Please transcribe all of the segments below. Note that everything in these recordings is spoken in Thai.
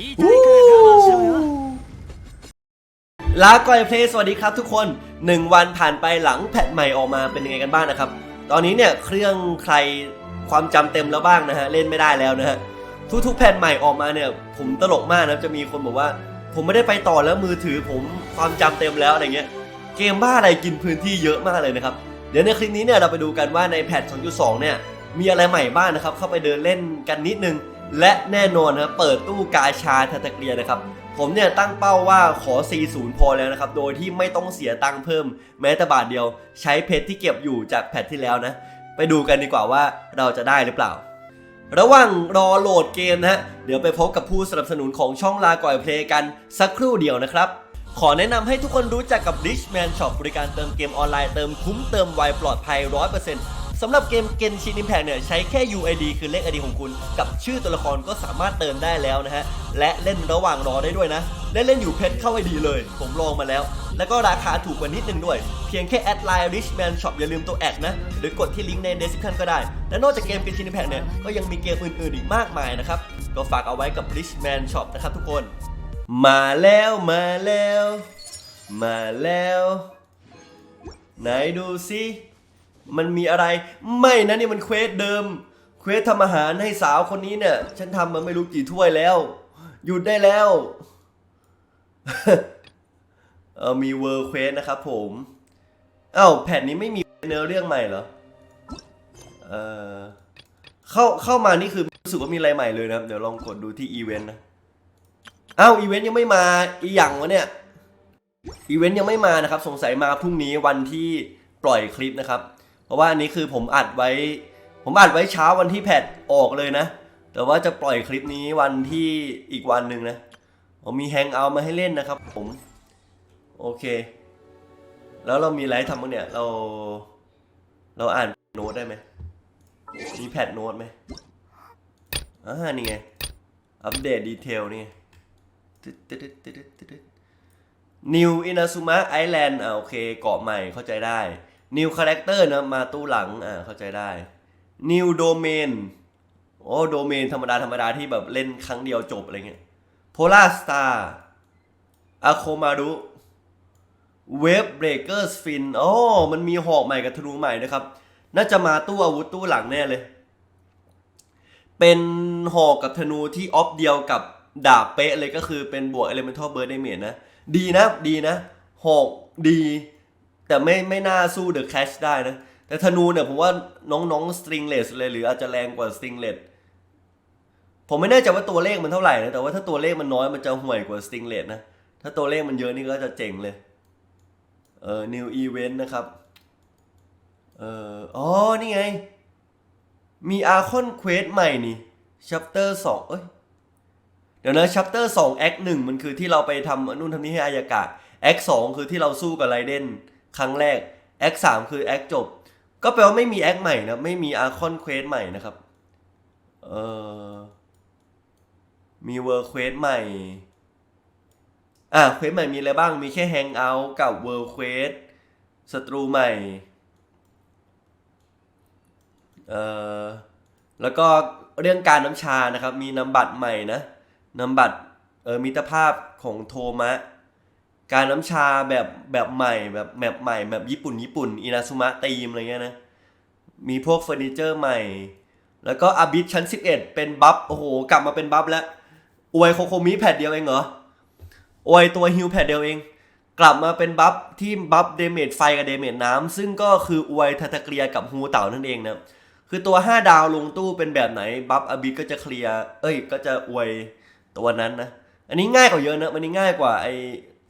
言いたいから我慢しろよ ลาก่อยเพลย์สวัสดีครับทุกคน 1 วันผ่านไปหลังแพทใหม่ออกมาเป็นยังไงกันบ้างนะครับ ตอนนี้เนี่ยเครื่องใครความจำเต็มแล้วบ้างนะฮะ เล่นไม่ได้แล้วนะฮะ ทุกๆแผ่นใหม่ออกมาเนี่ย ผมตลกมากนะจะมีคนบอกว่า ผมไม่ได้ไปต่อแล้วมือถือผมความจำเต็มแล้วอะไรเงี้ย เกมบ้าอะไรกินพื้นที่เยอะมากเลยนะครับ เดี๋ยวในคลิปนี้เนี่ยเราไปดูกันว่าในแพท 2.2 เนี่ย มีอะไรใหม่บ้างนะครับ เข้าไปเดินเล่นกันนิดนึง และแน่นอนนะเปิดตู้กาชาทัตเกียนะครับ ผมเนี่ยตั้งเป้าว่าขอ 40 พอแล้วนะครับ โดยที่ไม่ต้องเสียตังค์เพิ่ม แม้แต่บาทเดียว ใช้เพชรที่เก็บอยู่จากแพทที่แล้วนะ ไปดูกันดีกว่าว่าเราจะได้หรือเปล่า ระหว่างรอโหลดเกมนะฮะ เดี๋ยวไปพบกับผู้สนับสนุนของช่องลาก่อยเพลย์กันสักครู่เดียวนะครับขอแนะนำให้ทุกคนรู้จักกับ Richman Shop บริการเติมเกมออนไลน์เติมคุ้มเติมไวปลอดภัย 100% สำหรับเกมเกนชิน Impact เนี่ยใช้แค่ UID คือเลข ID ของคุณ กับชื่อตัวละครก็สามารถเติมได้แล้วนะฮะ และเล่นระหว่างรอได้ด้วยนะเล่นเล่นอยู่เพชรเข้าไอดีเลย ผมลองมาแล้ว แล้วก็ราคาถูกกว่านิดนึงด้วย เพียงแค่แอดไลน์ Richman Shop อย่าลืมตัวแอดนะ หรือกดที่ลิงก์ใน description ก็ได้ และนอกจากเกมเกนชิน Impact เนี่ยก็ยังมีเกมอื่นๆอีกมากมายนะครับก็ฝากเอาไว้กับ Richman Shop นะครับทุกคน มาแล้วมาแล้ว มาแล้ว ไหนดูสิ มันมีอะไร ไม่นะนี่มันเควสเดิม เควสทำอาหารให้สาวคนนี้เนี่ย ฉันทำมาไม่รู้กี่ถ้วยแล้ว หยุดได้แล้ว เออมีเวอร์เควสนะครับผมอ้าวแผ่นนี้ไม่มีเนื้อเรื่องใหม่เหรอ เออเข้าเข้ามานี่คือรู้สึกว่ามีอะไรใหม่เลยนะครับ เดี๋ยวลองกดดูที่อีเวนต์นะอ้าวอีเวนต์ยังไม่มาอีหยังวะเนี่ยอีเวนต์ยังไม่มานะครับ สงสัยมาพรุ่งนี้วันที่ปล่อยคลิปนะครับ เพราะว่าอันนี้คือผมอัดไว้ ผมอัดไว้เช้าวันที่แพทออกเลยนะ แต่ว่าจะปล่อยคลิปนี้วันที่อีกวันหนึ่งนะผมมีแฮงเอาท์มาให้เล่นนะครับ ผมโอเค แล้วเรามีอะไรทำบ้างเนี่ย เรา เราอ่านโน้ตได้ไหมมีแพทโน้ตไหมอ่านี่ไง อัปเดตดีเทลนี่ไงตึ๊ดตึ๊ดตึ๊ดตึ๊ดตึ๊ดตึ๊ด New Inazuma Island อ่าโอเค เกาะใหม่เข้าใจได้ New Character นะมาตู้หลังอ่าเข้าใจได้ New Domain โอ้โดเมนธรรมดาธรรมดาที่แบบเล่นครั้งเดียวจบอะไรเงี้ย Polar Star Akomaru Wave Breakers Fin โอ้มันมีหอกใหม่กับธนูใหม่นะครับ น่าจะมาตู้อาวุธตู้หลังแน่เลย เป็นหอกกับธนูที่ออฟเดียวกับดาบเป๊ะเลยก็คือเป็นบวก Elemental Burst Damage นะ ดีนะ ดีนะ หอกดี แต่ไม่ไม่น่าสู้เดอะแคชได้นะ แต่ธนูเนี่ยผมว่าน้องๆสตริงเลสเลยหรืออาจจะแรงกว่าสตริงเลสผมไม่แน่ใจว่าตัวเลขมันเท่าไหร่นะ แต่ว่าถ้าตัวเลขมันน้อยมันจะห่วยกว่าสตริงเลสนะ ถ้าตัวเลขมันเยอะนี่ก็จะเจ๋งเลยเออ new event นะครับ เอออ๋อ นี่ไง มีอาคอนเควสใหม่นี่ chapter 2 เอ้ย เดี๋ยวนะ chapter 2 act 1 มันคือที่เราไปทำนู่นทำนี่ให้อายากะ act 2 คือที่เราสู้กับไรเดน ครั้งแรก act 3คือ act จบ ก็แปลว่าไม่มี act ใหม่นะไม่มีอาคอนเควสใหม่นะครับเออมีเวอร์เควสใหม่ อะเควสใหม่มีอะไรบ้างมีแค่ Hangout กับเวอร์เควสศัตรูใหม่เอ่อแล้วก็เรื่องการน้ำชานะครับ มีนำบัตรใหม่นะนำบัตรเออมิตรภาพของโทมะ การน้ำชาแบบแบบใหม่แบบแมปใหม่แบบญี่ปุ่นญี่ปุ่นอินาซุมะตีมอะไรเงี้ยนะ มีพวกเฟอร์นิเจอร์ใหม่ แล้วก็อาบิทชั้น 11 เป็นบัฟโอ้โห กลับมาเป็นบัฟแล้ว อวยโคโคมิแพดเดียวเองเหรอ อวยตัวฮิวแพดเดียวเอง กลับมาเป็นบัฟที่บัฟเดเมจไฟกับเดเมจน้ำซึ่งก็คืออวยทาตาเกียกับฮูเต่านั่นเองนะคือตัว 5 ดาวลงตู้เป็นแบบไหนบัฟอาบิทก็จะเคลียร์เอ้ย ก็จะอวยตัวนั้นนะอันนี้ง่ายกว่าเยอะนะมันนี้ง่ายกว่าไอ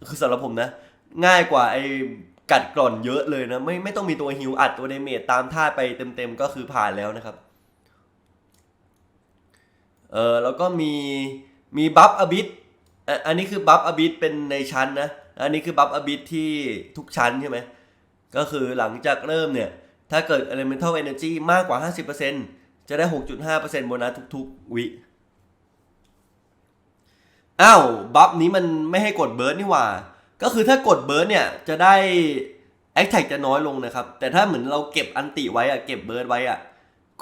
คือสำหรับผมนะ ง่ายกว่าไอ้กัดกร่อนเยอะเลยนะ ไม่ไม่ต้องมีตัวฮิวอัดตัวเดเมจตามท่าไปเต็มๆก็คือผ่านแล้วนะครับ เออแล้วก็มีมีบัฟอบิทอะอันนี้คือบัฟอบิทเป็นในชั้นนะ อันนี้คือบัฟอบิทที่ทุกชั้นใช่ไหมก็คือหลังจากเริ่มเนี่ย ถ้าเกิด elemental energy มากกว่า 50%จะได้ 6.5%โบนัสทุกๆ วิ อ้าวบัฟนี้มันไม่ให้กดเบิร์ดนี่หว่า ก็คือถ้ากดเบิร์ดเนี่ยจะได้ a อ t แท c จะน้อยลงนะครับ แต่ถ้าเหมือนเราเก็บอันติไว้อะเก็บเบิร์ดไว้อะ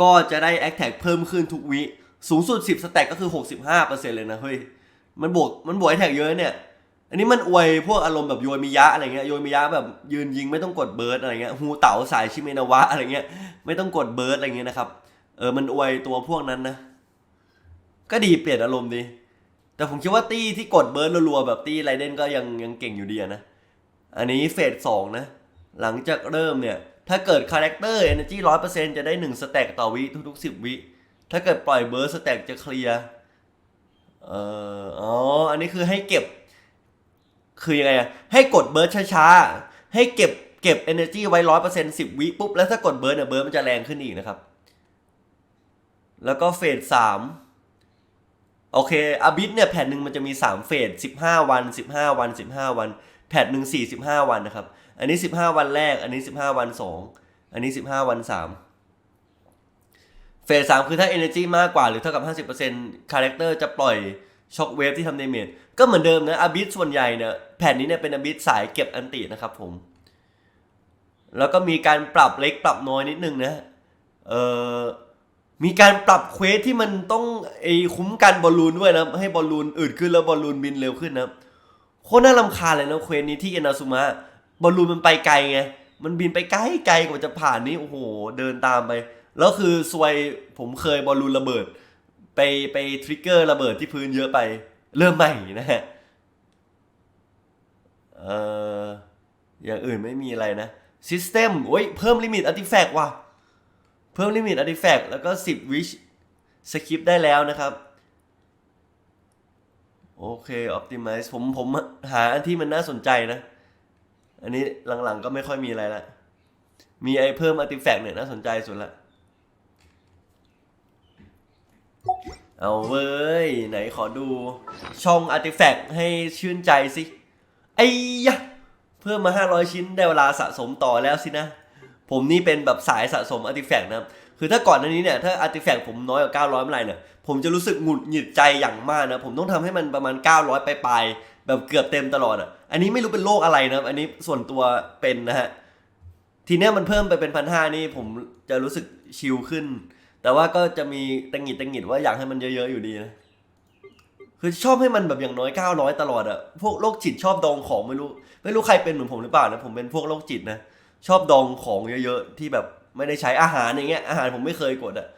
ก็จะได้ a อ t แท c เพิ่มขึ้นทุกวิสูงสุด 10สแต็กก็คือ 65%เลยนะเฮ้ยมันบวกมันบวกไอแท็กเยอะเนี่ย อันนี้มันอวยพวกอารมณ์แบบโยมิยะอะไรเงี้ยโยมิยะแบบยืนยิงไม่ต้องกดเบิร์ดอะไรเงี้ยฮูเต๋าสายชิเมนาวะอะไรเงี้ยไม่ต้องกดเบิร์ดอะไรเงี้ยนะครับเออมันอวยตัวพวกนั้นนะก็ดีเปลี่ยนอารมณ์ดี แต่ผมคิดว่าตี้ที่กดเบิร์ดรัวๆแบบตี้ไรเดนก็ยังยังเก่งอยู่ดีนะ อันนี้เฟสสองนะ หลังจากเริ่มเนี่ย ถ้าเกิดคาแรคเตอร์เอเนจีร้อยเปอร์เซ็นต์จะได้หนึ่งสแต็กต่อวิทุกๆสิบวิ ถ้าเกิดปล่อยเบิร์ดสแต็กจะเคลียร์ เอ่อ อ๋อ อันนี้คือให้เก็บ คือยังไงอะให้กดเบิร์ดช้าๆ ให้เก็บเก็บ energy ไว้ร้อยเปอร์เซ็นต์สิบวิปุ๊บ แล้วถ้ากดเบิร์ดเนี่ยเบิร์ดมันจะแรงขึ้นอีกนะครับ แล้วก็เฟสสาม โอเคอาบิสเนี่ยแผ่นหนึ่งมันจะมีสามเฟสสิบห้าวันสิบห้าวันสิบห้าวัน แผ่นหนึ่งสี่สิบห้าวันนะครับ อันนี้สิบห้าวันแรก อันนี้สิบห้าวันสองอันนี้สิบห้าวันสามเฟสสามคือถ้า energy มากกว่าหรือเท่ากับห้าสิบเปอร์เซ็นต์คาแรคเตอร์จะปล่อยช็อคเวฟที่ทำเดเมจก็เหมือนเดิมนะอาบิสส่วนใหญ่เนี่ยแผ่นนี้เนี่ยเป็นอาบิสสายเก็บอันตินะครับผม แล้วก็มีการปรับเล็กปรับน้อยนิดนึงนะ เออ มีการปรับเควสที่มันต้องไอ้คุ้มกันบอลลูนด้วยนะให้บอลลูนอืดขึ้นแล้วบอลลูนบินเร็วขึ้นนะโคตรน่ารำคาญเลยนะเควสนี้ที่เอนาซุมะบอลลูนมันไปไกลไงมันบินไปไกลไกลกว่าจะผ่านนี่โอ้โหเดินตามไป แล้วคือซวยผมเคยบอลลูนระเบิด ไปไปทริกเกอร์ระเบิดที่พื้นเยอะไป เริ่มใหม่นะฮะเอ่ออย่างอื่นไม่มีอะไรนะซิสเต็มโอ้ยเพิ่มลิมิตอาร์ติแฟกต์ว่ะ พิ่มลิมิตอาร์ติแฟกต์แล้วก็ 10 วิชสคริปได้แล้วนะครับ โอเค Optimize ผมผมหาอันที่มันน่าสนใจนะ อันนี้หลังๆก็ไม่ค่อยมีอะไรละมีไอ้เพิ่มอาร์ติแฟกต์เนี่ยน่าสนใจสุดละ เอาเว้ย ไหนขอดูช่องอาร์ติแฟกต์ให้ชื่นใจสิ ไอ้ยะ เพิ่มมา 500 ชิ้นได้เวลาสะสมต่อแล้วสินะ ผมนี่เป็นแบบสายสะสมอาร์ติแฟกต์นะครับ คือถ้าก่อนหน้านี้เนี่ยถ้าอาร์ติแฟกต์ผมน้อยกว่า900เมื่อไหร่เนี่ยผมจะรู้สึกหงุดหงิดใจอย่างมากนะผมต้องทำให้มันประมาณ 900ไปลายๆแบบเกือบเต็มตลอดอะ อันนี้ไม่รู้เป็นโรคอะไรนะครับ อันนี้ส่วนตัวเป็นนะฮะทีเนี้ยมันเพิ่มไปเป็นพันห้านี่ผมจะรู้สึกชิลขึ้น แต่ว่าก็จะมีตังหงิดตังหงิดว่าอยากให้มันเยอะๆอยู่ดีนะคือชอบให้มันแบบอย่างน้อย 900 ตลอดอะพวกโรคจิตชอบดองของไม่รู้ ไม่รู้ใครเป็นเหมือนผมหรือเปล่านะผมเป็นพวกโรคจิตนะ ชอบดองของเยอะๆที่แบบไม่ได้ใช้อาหารอย่างเงี้ยอาหารผมไม่เคยกดอะ่ะ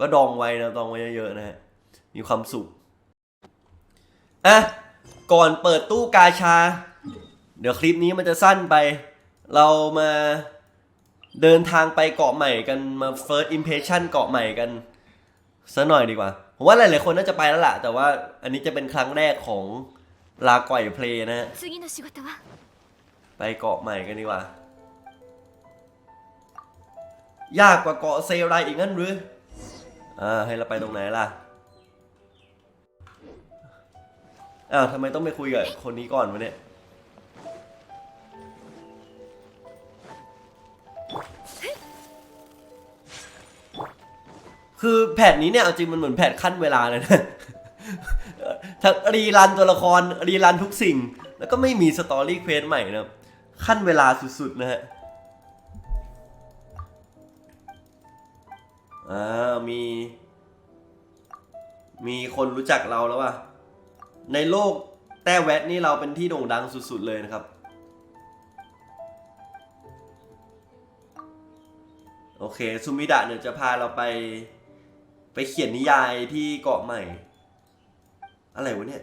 ก็ดองไว้นะดองไว้เยอะๆนะฮะมีความสุขอะก่อนเปิดตู้กาชา เดี๋ยวคลิปนี้มันจะสั้นไป เรามาเดินทางไปเกาะใหม่กันมา first impression เกาะใหม่กันซะหน่อยดีกว่าผมว่าหลายๆคนน่าจะไปแล้วล่ะ แต่ว่าอันนี้จะเป็นครั้งแรกของลาก่อยเพลนะไปเกาะใหม่กันดีกว่า ยากกว่าเกาะเซไรอีกงั้นหรืออ่าให้เราไปตรงไหนล่ะอ้าวทำไมต้องไปคุยกับคนนี้ก่อนวะเนี่ยคือแผนนี้เนี่ยเอาจริงมันเหมือนแผนขั้นเวลาเลยนะทั้งรีรันตัวละครรีรันทุกสิ่ง แล้วก็ไม่มีสตอรี่เควสใหม่นะขั้นเวลาสุดๆนะฮะ อ่ามี มีคนรู้จักเราแล้วว่ะ ในโลกแต้แวดนี่เราเป็นที่โด่งดังสุด ๆ เลยนะครับ โอเคซูมิดะเนี่ยจะพาเราไป ไปเขียนนิยายที่เกาะใหม่ อะไรวะเนี่ย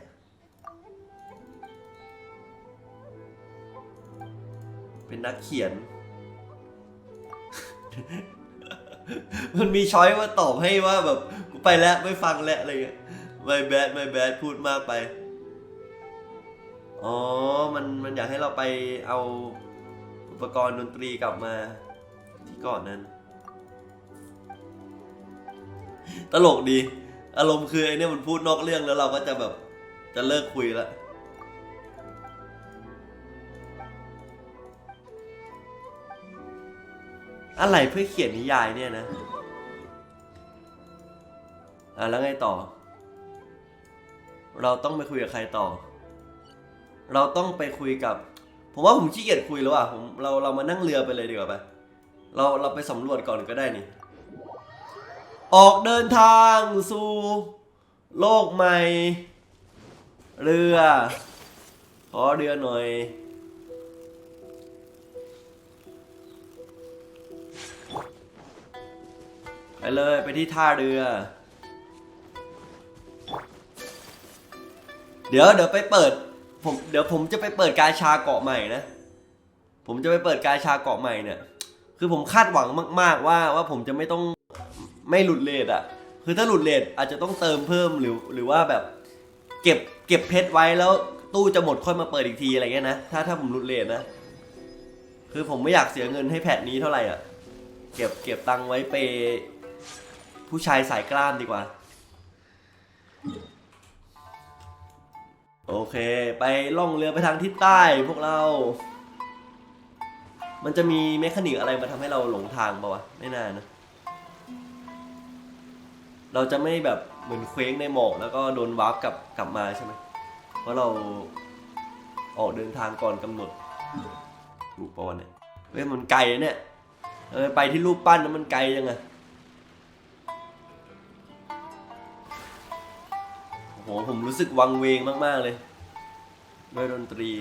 เป็นนักเขียน มันมีช้อยว่าตอบให้ว่าแบบกูไปแล้วไม่ฟังแล้วอะไรเงี้ยไม่แบดไม่แบดพูดมากไป อ๋อ มันมันอยากให้เราไปเอาอุปกรณ์ดนตรีกลับมาที่เก่อนนั้น ตลกดี อารมณ์คือไอ้เนี่ยมันพูดนอกเรื่องแล้วเราก็จะแบบจะเลิกคุยแล้ว อะไรเพื่อเขียนนิยายเนี่ยนะ อะแล้วไงต่อ เราต้องไปคุยกับใครต่อ เราต้องไปคุยกับ ผมว่าผมขี้เกียจคุยแล้วอะผมเราเรามานั่งเรือไปเลยดีกว่าไปเราเราไปสำรวจก่อนก็ได้นี่ ออกเดินทางสู่ โลกใหม่ เรือ ขอเรือหน่อย เลยไปที่ท่าเรือ เดี๋ยวเดี๋ยวไปเปิด ผมเดี๋ยวผมจะไปเปิดกาชาเกาะใหม่นะ ผมจะไปเปิดกาชาเกาะใหม่เนี่ย คือผมคาดหวังมาก ๆว่าว่าผมจะไม่ต้องไม่หลุดเลทอะ คือถ้าหลุดเลทอาจจะต้องเติมเพิ่มหรือหรือว่าแบบ เก็บเก็บเพชรไว้แล้วตู้จะหมดค่อยมาเปิดอีกทีอะไรเงี้ยนะ ถ้าถ้าผมหลุดเลทนะ คือผมไม่อยากเสียเงินให้แพทนี้เท่าไหร่อะ เก็บเก็บตังค์ไว้เปย ผู้ชายสายกล้ามดีกว่า โอเค ไปล่องเรือไปทางทิศใต้พวกเรา มันจะมีเมคานิกอะไรมาทำให้เราหลงทางปะวะ ไม่น่านะ เราจะไม่แบบเหมือนเคว้งในหมอกแล้วก็โดนวาร์ปกลับกลับมาใช่ไหม เพราะเราออกเดินทางก่อนกำหนดถูกปะวะเนี่ยเฮ้ยมันไกลนะเนี่ยเออไปที่รูปปั้นนั้นมันไกลยังไง หผมรู้สึกวังเวงมากๆเลยด้วยดนตรี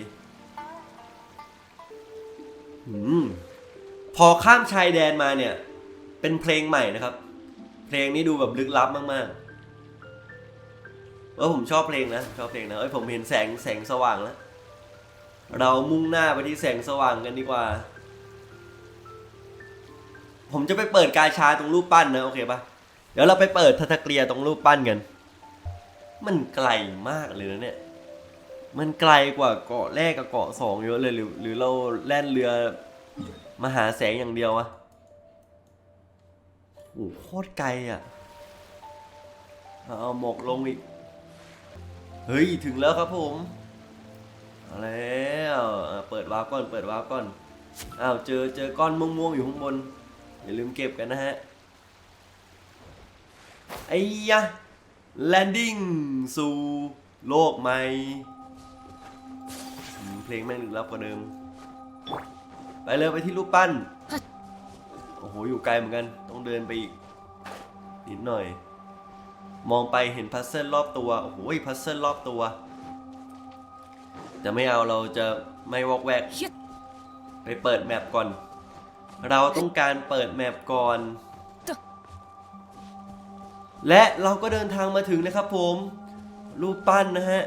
อพอข้ามชายแดนมาเนี่ย เป็นเพลงใหม่นะครับ เพลงนี้ดูแบบลึกลับมากๆว่าผมชอบเพลงนะชอบเพลงนะเอ้ยผมเห็นแสงแสงสว่างแล้วเรามุ่งหน้าไปที่แสงสว่างกันดีกว่า ผมจะไปเปิดกาชาตรงรูปปั้นนะโอเคปะเดี๋ยวเราไปเปิดทัตเกลียตรงรูปปั้นกัน มันไกลมากเลยนะเนี่ย มันไกลกว่าเกาะแรกกับเกาะสองเยอะเลยหรือหรือเราแล่นเรือมาหาแสงอย่างเดียววะโอ้โหโคตรไกลอะเอาหมกลงอีก เฮ้ย ถึงแล้วครับผมเอาแล้วเปิดวาร์ปก่อน เปิดวาร์ปก่อน อ้าว เจอเจอก้อนม่วงๆอยู่ข้างบน อย่าลืมเก็บกันนะฮะ ไอ้ยะ แลนดิ้งสู่โลกใหม่อืมเพลงแม่งลึกลับกว่าเดิม ไปเลยไปที่รูปปั้น โอ้โห อยู่ไกลเหมือนกัน ต้องเดินไปอีก นิดหน่อย มองไปเห็นพัซเซิลรอบตัว โอ้โหพัซเซิลรอบตัวแต่ไม่เอาเราจะไม่วอกแวก ไปเปิดแมปก่อน เราต้องการเปิดแมปก่อน และเราก็เดินทางมาถึงนะครับผม รูปปั้นนะฮะ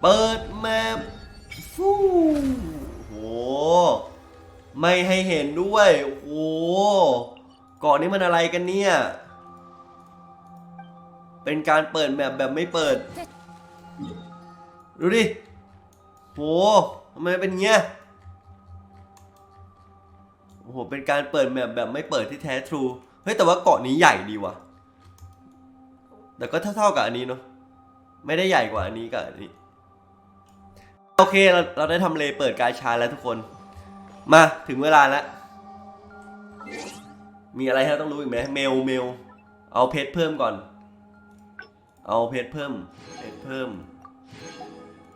เปิดแมปฟูโอ้โหไม่ให้เห็นด้วยโอ้เกาะนี้มันอะไรกันเนี่ย เป็นการเปิดแมปแบบไม่เปิด ดูดิโหทำไมเป็นเงี้ยโอ้โห เป็นการเปิดแมปแบบไม่เปิดที่แท้ทรู เฮ้ยแต่ว่าเกาะนี้ใหญ่ดีว่ะ แต่ก็เท่าๆกับอันนี้เนาะ ไม่ได้ใหญ่กว่าอันนี้กับอันนี้ โอเคเราเราได้ทำเลเปิดกายชาแล้วทุกคน มาถึงเวลาแล้ว มีอะไรให้เราต้องรู้อีกไหมเมลเมล เอาเพชรเพิ่มก่อน เอาเพชรเพิ่ม เพชรเพิ่ม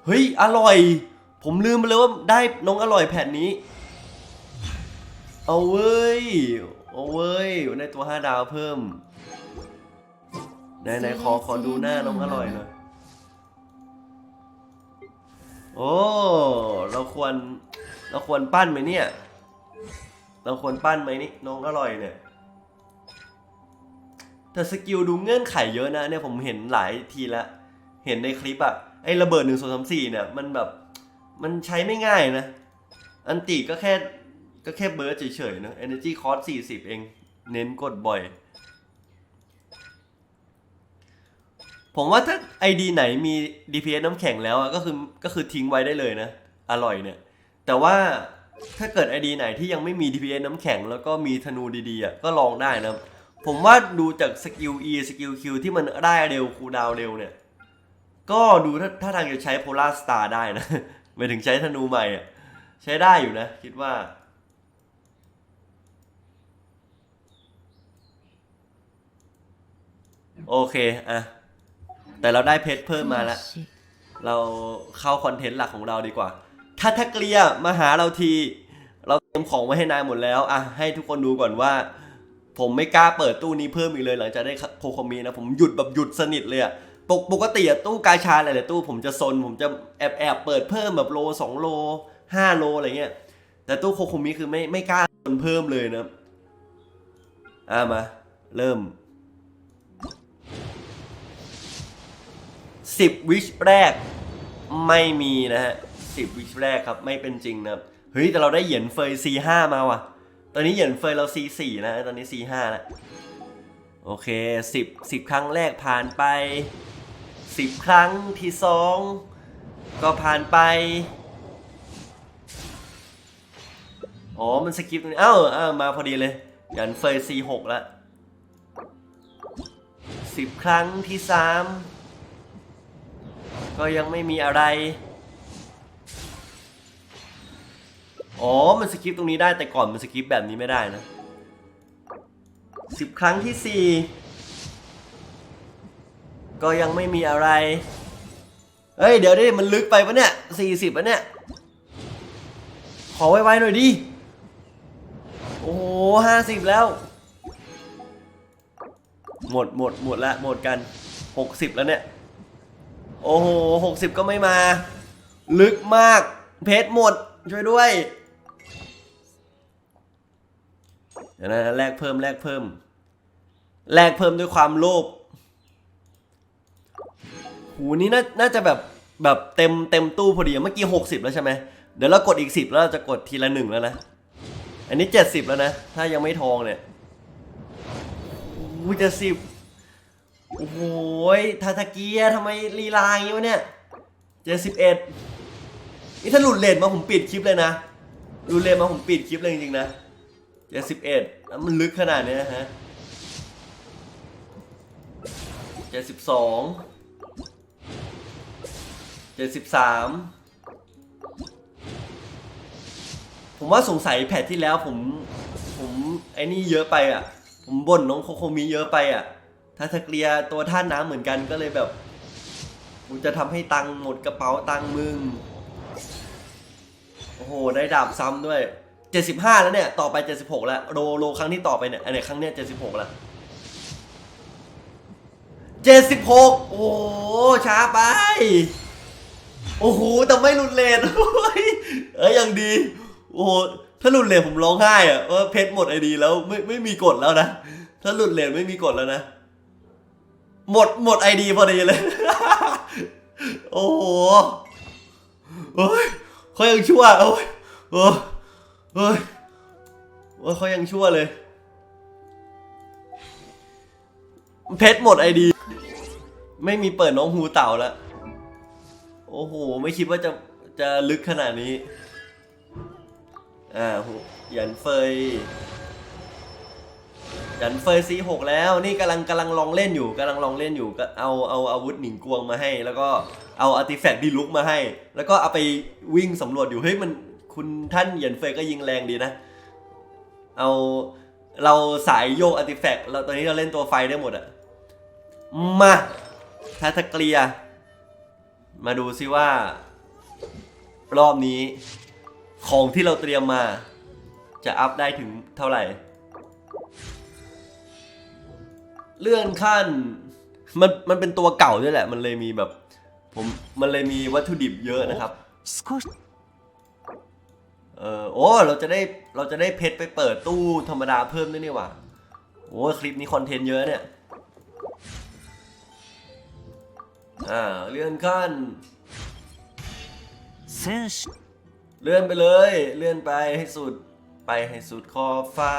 เฮ้ยอร่อย ผมลืมไปเลยว่าได้น้องอร่อยแผ่นนี้ เอาเว้ย เอาเว้ยได้ตัวห้าดาวเพิ่มไหนไหนขอขอดูหน้าน้องอร่อยหน่อยโอ้เราควรเราควรปั้นไหมเนี่ย เราควรปั้นไหมนี่น้องอร่อยเนี่ยแต่สกิลดูเงื่อนไขเยอะนะเนี่ยผมเห็นหลายทีแล้วเห็นในคลิปอะไอ้ระเบิดหนึ่งสองสามสี่เนี่ยมันแบบมันใช้ไม่ง่ายนะ อันติก็แค่ ก็แค่เบิร์ดเฉยๆเนอะ energy cost สี่สิบเอง เน้นกดบ่อย ผมว่าถ้า ID ไหนมี DPS น้ำแข็งแล้วอะก็คือก็คือทิ้งไว้ได้เลยนะ อร่อยเนี่ย แต่ว่าถ้าเกิด ID ไหนที่ยังไม่มี DPS น้ำแข็ง แล้วก็มีธนูดีๆอะก็ลองได้นะ ผมว่าดูจากสกิล E สกิล Q ที่มันได้เร็วคูดาวเร็วเนี่ย ก็ดูถ้าถ้าทางจะใช้ Polar Star ได้นะหมายถึงใช้ธนูใหม่อะใช้ได้อยู่นะ คิดว่า โอเคอะแต่เราได้เพชรเพิ่มมาแล้ว เราเข้าคอนเทนต์หลักของเราดีกว่า ถ้าถ้าเกลียมาหาเราที เราเตรียมของไว้ให้นายหมดแล้วอะให้ทุกคนดูก่อนว่า ผมไม่กล้าเปิดตู้นี้เพิ่มอีกเลย หลังจากได้โคโคมีนะ ผมหยุดแบบหยุดสนิทเลยอะปกปกติอะตู้กาชาหลายๆตู้ผมจะซน ผมจะแอบแอบเปิดเพิ่มแบบโลสองโลห้าโลอะไรเงี้ย แต่ตู้โคคุมิคือไม่ไม่กล้าซนเพิ่มเลยนะอ่ามา เริ่ม สิบวิชแรกไม่มีนะฮะสิบวิชแรกครับไม่เป็นจริงนะครับเฮ้ยแต่เราได้เหยียนเฟย C5 มาว่ะ ตอนนี้เหยียนเฟยเรา C4 นะ ตอนนี้ C5 แล้วโอเคสิบสิบครั้งแรกผ่านไปสิบครั้งที่สองก็ผ่านไป อ๋อ มันสกิปตรงนี้ เอ้าเอ้ามาพอดีเลยเหยันเฟย C6 แล้วสิบครั้งที่สาม ก็ยังไม่มีอะไร อ๋อ มันสกิปตรงนี้ได้แต่ก่อนมันสกิปแบบนี้ไม่ได้นะสิบครั้งที่สี่ก็ยังไม่มีอะไร เฮ้ย เดี๋ยวดิมันลึกไปปะเนี่ยสี่สิบปะเนี่ย ขอไวๆหน่อยดิ โอ้โหห้าสิบแล้ว หมดหมดหมดละหมดกันหกสิบแล้วเนี่ย โอ้โหหกสิบก็ไม่มา ลึกมาก เพชรหมด ช่วยด้วยเดี๋ยวนะแลกเพิ่มแลกเพิ่ม แลกเพิ่มด้วยความโลภหูนี้น่าน่าจะแบบแบบเต็มเต็มตู้พอดีเมื่อกี้หกสิบแล้วใช่ไหมเดี๋ยวเรากดอีกสิบแล้วเราจะกดทีละหนึ่งแล้วนะ อันนี้เจ็ดสิบแล้วนะ ถ้ายังไม่ทองเนี่ยโอ้เจ็ดสิบ โอ้โหทาทาเกียทำไมลีลาอย่างงี้วะเนี่ยเจ็ดสิบเอ็ดนี่ถ้าหลุดเลนมาผมปิดคลิปเลยนะหลุดเลนมาผมปิดคลิปเลยจริงๆนะเจ็ดสิบเอ็ดแล้วมันลึกขนาดเนี้ยฮะเจ็ดสิบสองเจ็ดสิบสามผมว่าสงสัยแพทที่แล้วผมผมไอ้นี่เยอะไปอะ ผมบ่นน้องโคโคมิเยอะไปอะ ถ้าทะเกลียตัวท่าน้ำเหมือนกันก็เลยแบบกูจะทำให้ตังหมดกระเป๋าตังมึง โอ้โห ได้ดาบซ้ำด้วย 75 แล้วเนี่ย ต่อไป 76 แล้วโลโลครั้งที่ต่อไปเนี่ย อันไหนครั้งเนี้ย76 แล้ว 76 โอ้โห ช้าไป โอ้โห แต่ไม่รุนแรงเฮ้ยเอ้ยยังดี โอ้โห ถ้าหลุดเลนผมร้องไห้อะว่าเพชรหมดไอดีแล้วไม่ไม่มีกฎแล้วนะ ถ้าหลุดเลนไม่มีกฎแล้วนะ หมดหมดไอดีพอดีเลย โอ้โหโอ้ยเขายังชั่วโอ้ยโอ้ยโอ้ยโอ้ยเขายังชั่วเลย เพชรหมดไอดี ไม่มีเปิดน้องฮูเต่าแล้ว โอ้โห ไม่คิดว่าจะจะลึกขนาดนี้ อ่าหูหยันเฟย หยันเฟยซีหกแล้วนี่กำลังกำลังลองเล่นอยู่กำลังลองเล่นอยู่ก็เอาเอาอาวุธหนิงกวงมาให้ แล้วก็เอาอาร์ติแฟกต์ดีลุกมาให้ แล้วก็เอาไปวิ่งสำรวจอยู่เฮ้ยมันคุณท่านเหยันเฟยก็ยิงแรงดีนะ เอาเราสายโยกอาร์ติแฟกต์เราตอนนี้เราเล่นตัวไฟได้หมดอะมาถ้าตเกลีย มาดูซิว่า รอบนี้ของที่เราเตรียมมา จะอัพได้ถึงเท่าไหร่ เลื่อนขั้น มันมันเป็นตัวเก่าด้วยแหละ มันเลยมีแบบผมมันเลยมีวัตถุดิบเยอะนะครับเออโอ้เราจะได้เราจะได้เพชรไปเปิดตู้ธรรมดาเพิ่มด้วยนี่หว่าโอ้คลิปนี้คอนเทนต์เยอะเนี่ยอ่าเลื่อนขั้นเลื่อนไปเลย เลื่อนไปให้สุดไปให้สุดขอบฟ้า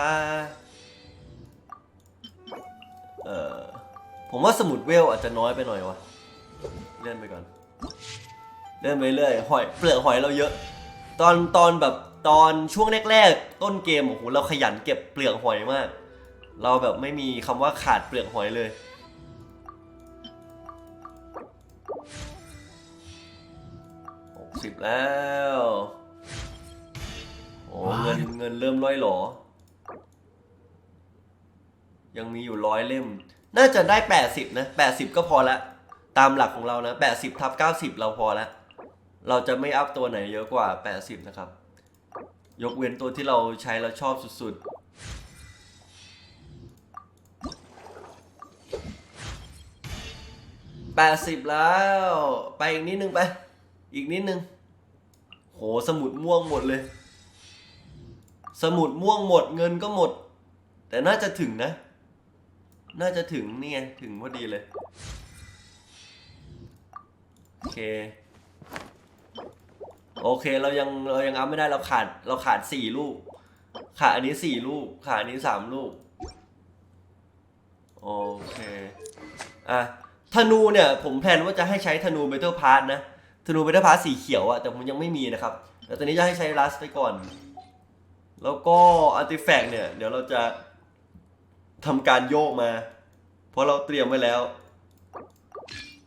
ผมว่าสมุดเวลอาจจะน้อยไปหน่อยวะเลื่อนไปก่อนเลื่อนไปเรื่อยหอยเปลือกหอยเราเยอะ ตอนตอนแบบตอนช่วงแรกๆ ต้นเกมโอ้โหเราขยันเก็บเปลือกหอยมาก เราแบบไม่มีคำว่าขาดเปลือกหอยเลยหกสิบแล้วโอ้เงินเงินเริ่มร้อยหรอ ยังมีอยู่ร้อยเล่ม น่าจะได้แปดสิบนะแปดสิบก็พอละ ตามหลักของเรานะแปดสิบทับเก้าสิบเราพอละ เราจะไม่อัพตัวไหนเยอะกว่าแปดสิบนะครับ ยกเว้นตัวที่เราใช้แล้วชอบสุดๆแปดสิบแล้ว ไปอีกนิดนึงไป อีกนิดนึง โห สมุดม่วงหมดเลย สมุดม่วงหมดเงินก็หมด แต่น่าจะถึงนะ น่าจะถึงนี่ไงถึงพอดีเลย โอเค โอเคเรายังเรายังอัพไม่ได้เราขาดเราขาดสี่ลูก ขาดอันนี้สี่ลูก ขาดอันนี้สามลูก โอเค อะธนูเนี่ยผมแพลนว่าจะให้ใช้ธนูเบเทอร์พาร์ทนะ ธนูเบเทอร์พาร์ทสีเขียวอะแต่ผมยังไม่มีนะครับ แต่ตอนนี้จะให้ใช้ลัสไปก่อน แล้วก็อาร์ติแฟกต์เนี่ย เดี๋ยวเราจะ ทำการโยกมา เพราะเราเตรียมไว้แล้ว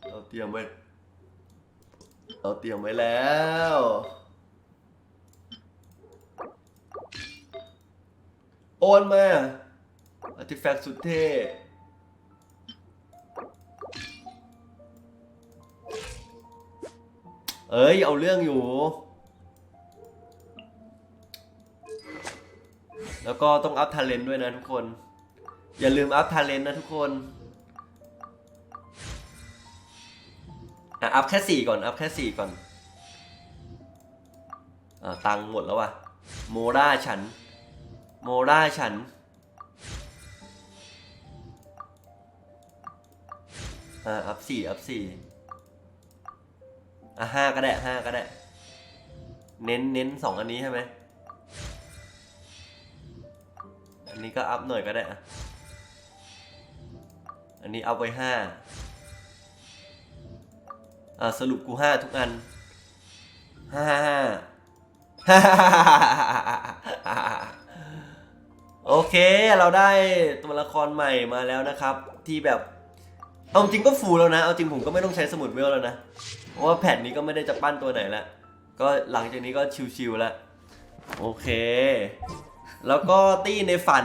เราเตรียมไว้ เราเตรียมไว้แล้ว โอนมาอาร์ติแฟกต์สุดเท่เอ้ย เอาเรื่องอยู่ แล้วก็ต้องอัพทาเลนด้วยนะทุกคน อย่าลืมอัพทาเลนนะทุกคนอะอัพแค่สี่ก่อน อัพแค่สี่ก่อนอ่าตังหมดแล้วว่ะ โมราฉัน โมราฉัน อ่า อัพสี่อัพสี่อะห้าก็ได้ห้าก็ได้ เน้นเน้นสองอันนี้ใช่ไหมอันนี้ก็อัพหน่อยก็ได้อะ อันนี้เอัพไว้ห้าอ่าสรุปกูห้าทุกอันห้าห้าห้าโอเคเราได้ตัวละครใหม่มาแล้วนะครับ ที่แบบเอาจริงก็ฟูแล้วนะ เอาจริงผมก็ไม่ต้องใช้สมุดเวลแล้วนะ เพราะว่าแผ่นนี้ก็ไม่ได้จะปั้นตัวไหนละ ก็หลังจากนี้ก็ชิวๆแล้ว โอเค แล้วก็ตี้ในฝัน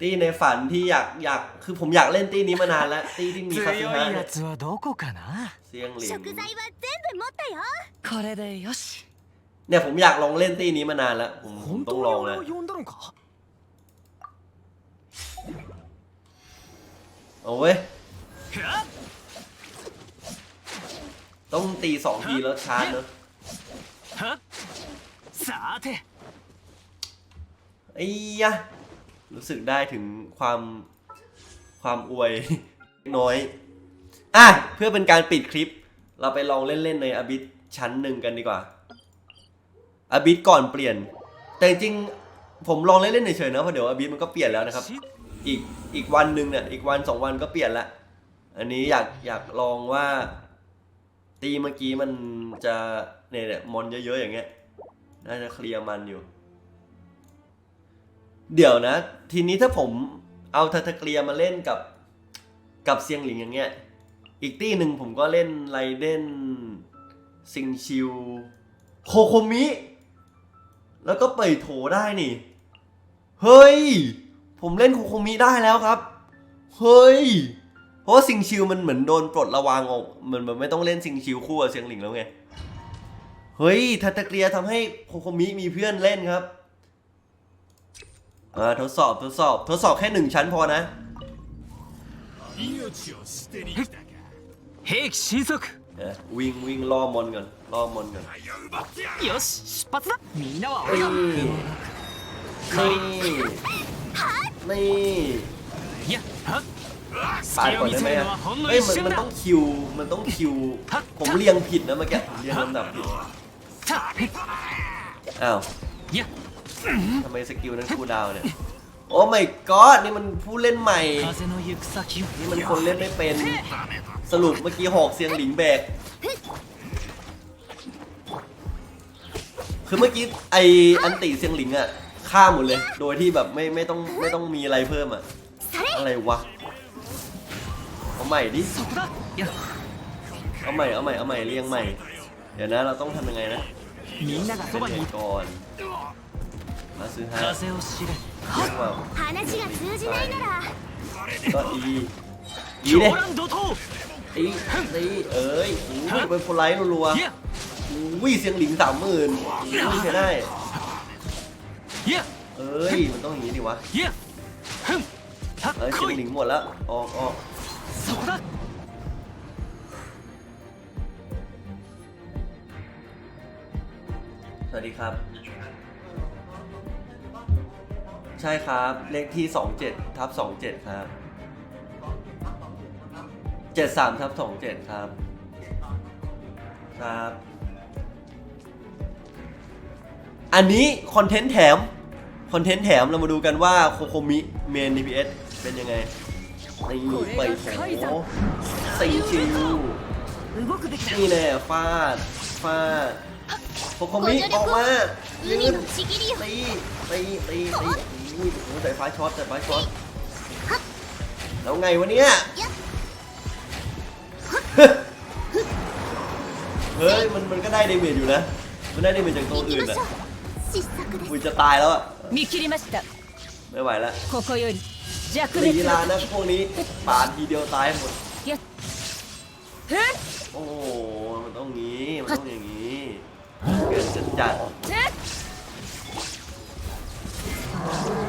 ตี้ในฝันที่อยากอยากคือผมอยากเล่นตี้นี้มานานแล้วตี้ที่มีคาสิฮะเสียงหลินเนี่ยผมอยากลองเล่นตี้นี้มานานแล้วผมผมต้องลองนะเอาเว้ยต้องตีสองทีแล้วชาร์จเนอะไอ้ยะ รู้สึกได้ถึงความความอวยน้อย อะ เพื่อเป็นการปิดคลิป เราไปลองเล่น ๆ ในอบิ t ชั้นหนึ่งกันดีกว่าอบิ t ก่อนเปลี่ยน แต่จริงผมลองเล่นๆเฉยๆนะเพราะเดี๋ยวอบิ t มันก็เปลี่ยนแล้วนะครับ อีกอีกวันหนึ่งเนี่ยอีกวันสองวันก็เปลี่ยนละ อันนี้อยากอยากลองว่า ตีเมื่อกี้มันจะเนี่ยเนี่ยมอนเยอะๆอย่างเงี้ยน่าจะเคลียร์มันอยู่ เดี๋ยวนะ ทีนี้ถ้าผมเอาทาทาเคลียร์มาเล่นกับกับเซียงหลิงอย่างเงี้ย อีกตี้หนึ่งผมก็เล่นไรเดนซิงชิวโคโคมิ แล้วก็เปิดโถได้นี่ เฮ้ย ผมเล่นโคโคมิได้แล้วครับ เฮ้ย เพราะว่าซิงชิวมันเหมือนโดนปลดระวางออกเหมือนมันไม่ต้องเล่นซิงชิวคู่กับเซียงหลิงแล้วไง เฮ้ยทาตาเกลียทำให้โคโคมิมีเพื่อนเล่นครับ อ่าทดสอบทดสอบทดสอบแค่หนึ่งชั้นพอนะ 命を捨てに来たか兵器神速 เออวิ่งวิ่งล่อมอนก่อนล่อมอนก่อน いや奪ってやるよし出発だみんなは นี่ 俺が นี่นี่ いやはっ ปาด 隙 ก่ を อน 見 ได้ せ ไหม るの อะ はほんの เฮ้ย 一 มัน 瞬 มัน だ ต้องคิว มันต้องคิว ผมเรียงผิดนะเมื่อกี้ผมเรียงลำดับผิด さあへっ อ้าว いや ทำไมสกิลนั้นคูดาวเนี่ย โอ้ my god นี่มันผู้เล่นใหม่ นี่มันคนเล่นไม่เป็น สรุปเมื่อกี้หอกเสียงหลิงแบก คือเมื่อกี้ไออันติเสียงหลิงอะฆ่าหมดเลย โดยที่แบบไม่ไม่ต้องไม่ต้องมีอะไรเพิ่มอะอะไรวะ เอาใหม่ดิ เอาใหม่เอาใหม่เอาใหม่เรียงใหม่ เดี๋ยวนะเราต้องทำยังไงนะหนีนะก่อน มาซื้อให้เรียกว่าก็อีอีเด้อีนี่เอ้ยโอ้ยเป็นโพลไลท์รัวๆวิ่งเสียงหลิงสามหมื่นวิ่งใช่ได้เอ้ยมันต้องอย่างนี้ดิวะเอ้ยเสียงหลิงหมดแล้วออกออกสวัสดีครับ ใช่ครับ เลขที่ 27ทับ27 ครับ 73ทับ27 ครับ ครับ อันนี้คอนเทนต์แถม คอนเทนต์แถมเรามาดูกันว่าโคโคมิเมน DPS เป็นยังไงนี่ไปโหสี่ชิวนี่แน่ฟาด ฟาดโคโคมิออกมายืนตีตีตีตี อุ้ยโอ้โหสายฟ้าช็อตสายฟ้าช็อตแล้วไงวะเนี่ย เฮ้ย มันมันก็ได้เดเมจอยู่นะ มันได้เดเมจจากตัว 行き อื่น ま อ่ะ しょう失策です อุ้ยจะตายแล้วอ่ะ 見切りました ไม่ไหวแล้ว ここより弱 ตี 滅 ลา の นะพวกนี้ปาดทีเดียวตายหมด やっふっ โอ้โหมันต้องงี้ มันต้องอย่างนี้เกินจัดจัด ふっ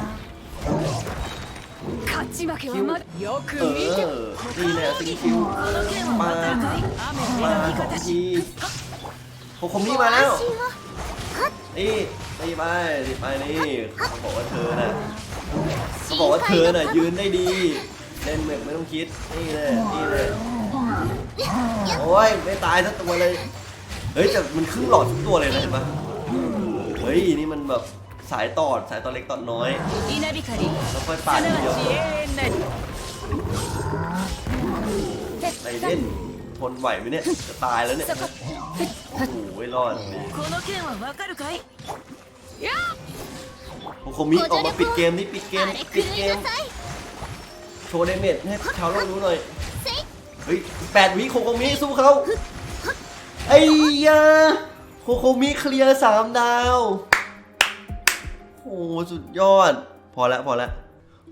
勝ち負けはまだよく เอ 見て อ นี่แน่ซิงคิว この剣は มา またかい雨 มา の味 สอง 方し ทีโคโคมิ ご มาแล้ว 安心を นี่ตีไปตีไปนี่เขาบอกว่าเธอน่ะเขา 心 บอกว่าเธอ 配 น่ะ の ยืนได้ดี เล่นแบบไม่ต้องคิด นี่เลยนี่เลยโอ้ยไม่ตายสักตัวเลย เฮ้ยแต่มันครึ่งหลอดทุกตัวเลยนะเห็นปะเฮ้ยนี่มันแบบ สายตอดสายตอดเล็กตอดน้อย 稲光 แล้วค่อย す ปาด な ทีเดียว わち永遠なり ในเล่นทนไหวไหมเนี่ยจะตายแล้วเนี่ย そこふっ โอ้โหรอด この剣はわかるかいやっ โคโคมิออกมาปิดเกมนี่ปิดเกม あれ ปิด 狂 เก い ม なさい โชว์เดเมจให้ชาวโลกรู้หน่อย せい เฮ้ยแปดวิโคโคมิสู้เขาไอ้ยาโคโคมิเคลียร์สามดาวโอ้โห สุดยอด พอแล้วพอแล้ว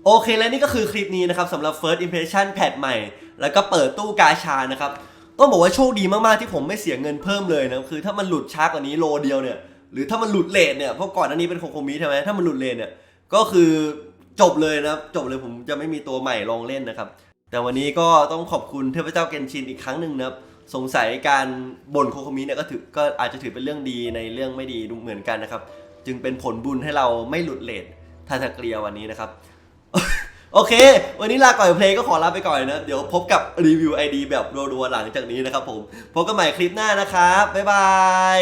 โอเคและนี่ก็คือคลิปนี้นะครับสำหรับ First Impression แพทใหม่ แล้วก็เปิดตู้กาชานะครับ ต้องบอกว่าโชคดีมากๆที่ผมไม่เสียเงินเพิ่มเลยนะคือถ้ามันหลุดช้ากว่านี้โลเดียวเนี่ยหรือถ้ามันหลุดเลทเนี่ยเพราะก่อนอันนี้เป็นโคโคมิใช่ไหมถ้ามันหลุดเลทเนี่ยก็คือจบเลยนะจบเลยผมจะไม่มีตัวใหม่ลองเล่นนะครับ แต่วันนี้ก็ต้องขอบคุณเทพเจ้าเกนชินอีกครั้งหนึ่งนะครับสงสัยการบ่นโคโคมิเนี่ยก็ถือก็อาจจะถือเป็นเรื่องดีในเรื่องไม่ดีดูเหมือนกันนะครับ จึงเป็นผลบุญให้เราไม่หลุดเลททาทาเกลียวันนี้นะครับ โอเค วันนี้ลาก่อยเพลงก็ขอลาไปก่อนนะ เดี๋ยวพบกับรีวิว ID แบบรัวๆหลังจากนี้นะครับผม พบกันใหม่คลิปหน้านะครับ บ๊ายบาย